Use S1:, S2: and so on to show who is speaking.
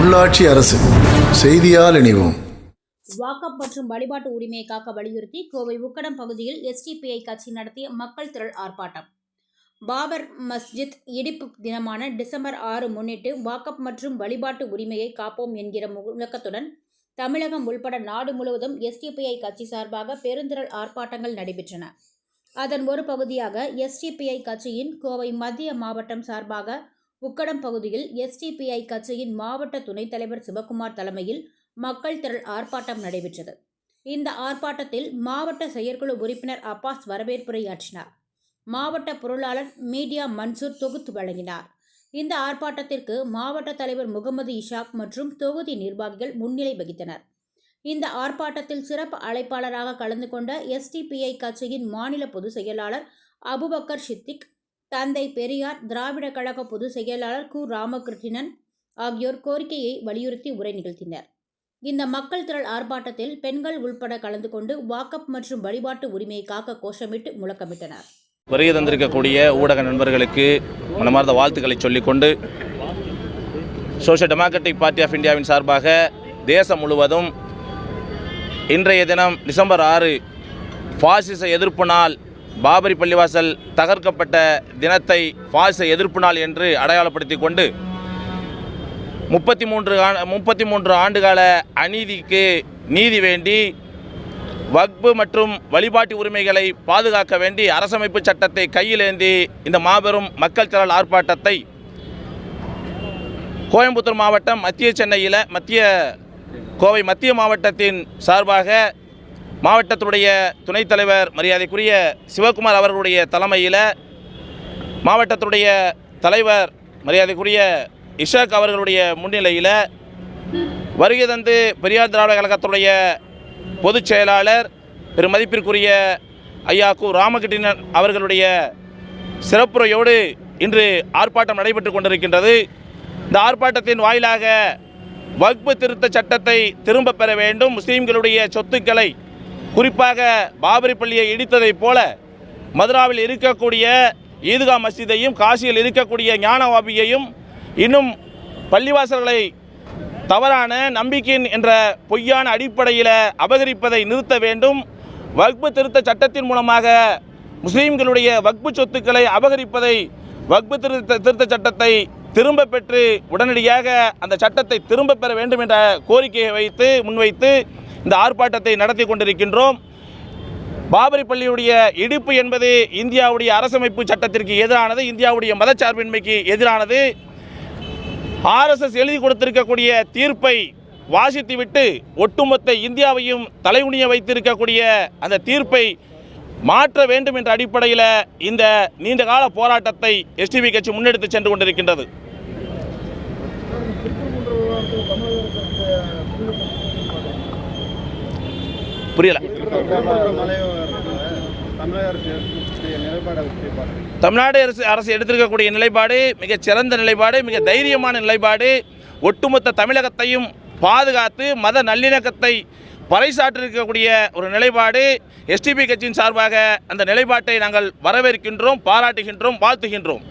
S1: உள்ளாட்சி அரசு. செய்தியால் இணைவோம்.
S2: வாக்கப் மற்றும் வழிபாட்டு உரிமையை காக்க வலியுறுத்தி கோவை உக்கடம் பகுதியில் எஸ்டிபிஐ கட்சி நடத்திய மக்கள் திரள் ஆர்ப்பாட்டம். பாபர் மஸ்ஜித் இடிப்பு தினமான டிசம்பர் ஆறு முன்னிட்டு வாக்கப் மற்றும் வழிபாட்டு உரிமையை காப்போம் என்கிற முழக்கத்துடன் தமிழகம் உள்பட நாடு முழுவதும் எஸ்டிபிஐ கட்சி சார்பாக பெருந்திரள் ஆர்ப்பாட்டங்கள் நடைபெற்றன. அதன் ஒரு பகுதியாக எஸ்டிபிஐ கட்சியின் கோவை மத்திய மாவட்டம் சார்பாக உக்கடம் பகுதியில் எஸ்டிபிஐ கட்சியின் மாவட்ட துணைத் தலைவர் சிவகுமார் தலைமையில் மக்கள் திரள் ஆர்ப்பாட்டம் நடைபெற்றது. இந்த ஆர்ப்பாட்டத்தில் மாவட்ட செயற்குழு உறுப்பினர் அப்பாஸ் வரவேற்புரையாற்றினார். மாவட்ட பொருளாளர் மீடியா மன்சூர் தொகுத்து வழங்கினார். இந்த ஆர்ப்பாட்டத்திற்கு மாவட்ட தலைவர் முகமது இஷாக் மற்றும் தொகுதி நிர்வாகிகள் முன்னிலை வகித்தனர். இந்த ஆர்ப்பாட்டத்தில் சிறப்பு அழைப்பாளராக கலந்து கொண்ட எஸ்டிபிஐ கட்சியின் மாநில பொதுச் செயலாளர் அபுபக்கர் ஷித்திக் தந்தை பெரியார் திராவிட கழக பொதுச் செயலாளர் கு. ராமகிருஷ்ணன் ஆகியோர் கோரிக்கையை வலியுறுத்தி உரை நிகழ்த்தினர். இந்த மக்கள் திரள் ஆர்ப்பாட்டத்தில் பெண்கள் உள்பட கலந்து கொண்டு வாக்கப் மற்றும் வழிபாட்டு உரிமையை காக்க கோஷமிட்டு முழக்கமிட்டனர்.
S3: வருகை தந்திருக்கக்கூடிய ஊடக நண்பர்களுக்கு மனமார்ந்த வாழ்த்துக்களை சொல்லிக்கொண்டு சோஷியல் டெமோக்ராட்டிக் பார்ட்டி ஆஃப் இந்தியாவின் சார்பாக தேசம் முழுவதும் இன்றைய தினம் டிசம்பர் ஆறு பாசிச எதிர்ப்பு நாள் பாபரி பள்ளிவாசல் தகர்க்கப்பட்ட தினத்தை பாச எதிர்ப்பு நாள் என்று அடையாளப்படுத்தி கொண்டு முப்பத்தி மூன்று முப்பத்தி மூன்று ஆண்டுகால அநீதிக்கு நீதி வேண்டி வக்பு மற்றும் வழிபாட்டு உரிமைகளை பாதுகாக்க வேண்டி அரசமைப்பு சட்டத்தை கையிலேந்தி இந்த மாபெரும் மக்கள் திரள் ஆர்ப்பாட்டத்தை கோயம்புத்தூர் மாவட்டம் மத்திய சென்னையில் மத்திய கோவை மத்திய மாவட்டத்தின் சார்பாக மாவட்டத்துடைய துணைத் தலைவர் மரியாதைக்குரிய சிவகுமார் அவர்களுடைய தலைமையில் மாவட்டத்துடைய தலைவர் மரியாதைக்குரிய இஷாக் அவர்களுடைய முன்னிலையில் வருகை தந்து பெரியார் திராவிட கழகத்துடைய பொதுச் செயலாளர் பெருமதிப்பிற்குரிய ஐயா கு ராமகிருஷ்ணன் அவர்களுடைய சிறப்புரையோடு இன்று ஆர்ப்பாட்டம் நடைபெற்று கொண்டிருக்கின்றது. இந்த ஆர்ப்பாட்டத்தின் வாயிலாக வகுப்பு திருத்த சட்டத்தை திரும்ப பெற வேண்டும். முஸ்லீம்களுடைய சொத்துக்களை குறிப்பாக பாபரி பள்ளியை இடித்ததைப் போல மதுராவில் இருக்கக்கூடிய ஈதுகா மஸ்ஜிதையும் காசியில் இருக்கக்கூடிய ஞானவாபியையும் இன்னும் பள்ளிவாசல்களை தவறான நம்பிக்கையின் என்ற பொய்யான அடிப்படையில் அபகரிப்பதை நிறுத்த வேண்டும். வக்பு திருத்த சட்டத்தின் மூலமாக முஸ்லீம்களுடைய வக்பு சொத்துக்களை அபகரிப்பதை வக்பு திருத்த திருத்த சட்டத்தை திரும்ப பெற்று உடனடியாக அந்த சட்டத்தை திரும்ப பெற வேண்டும் என்ற கோரிக்கையை வைத்து முன்வைத்து இந்த ஆர்ப்பாட்டத்தை நடத்தி கொண்டிருக்கின்றோம். பாபரி பள்ளியுடைய இடிப்பு என்பது இந்தியாவுடைய அரசமைப்பு சட்டத்திற்கு எதிரானது இந்தியாவுடைய மதச்சார்பின்மைக்கு எதிரானது. ஆர்எஸ்எஸ் எழுதி கொடுத்திருக்கக்கூடிய தீர்ப்பை வாசித்துவிட்டு ஒட்டுமொத்த இந்தியாவையும் தலைகுனிய வைத்திருக்கக்கூடிய அந்த தீர்ப்பை மாற்ற வேண்டும் என்ற அடிப்படையில் இந்த நீண்டகால போராட்டத்தை எஸ்டிபி கட்சி முன்னெடுத்து சென்று கொண்டிருக்கின்றது. புரியல. தமிழ்நாடு அரசு அரசு எடுத்திருக்கக்கூடிய நிலைப்பாடு மிக சிறந்த நிலைப்பாடு மிக தைரியமான நிலைப்பாடு ஒட்டுமொத்த தமிழகத்தையும் பாதுகாத்து மத நல்லிணக்கத்தை பறைசாற்றிருக்கக்கூடிய ஒரு நிலைப்பாடு. எஸ்டிபி கட்சியின் சார்பாக அந்த நிலைப்பாட்டை நாங்கள் வரவேற்கின்றோம் பாராட்டுகின்றோம் வாழ்த்துகின்றோம்.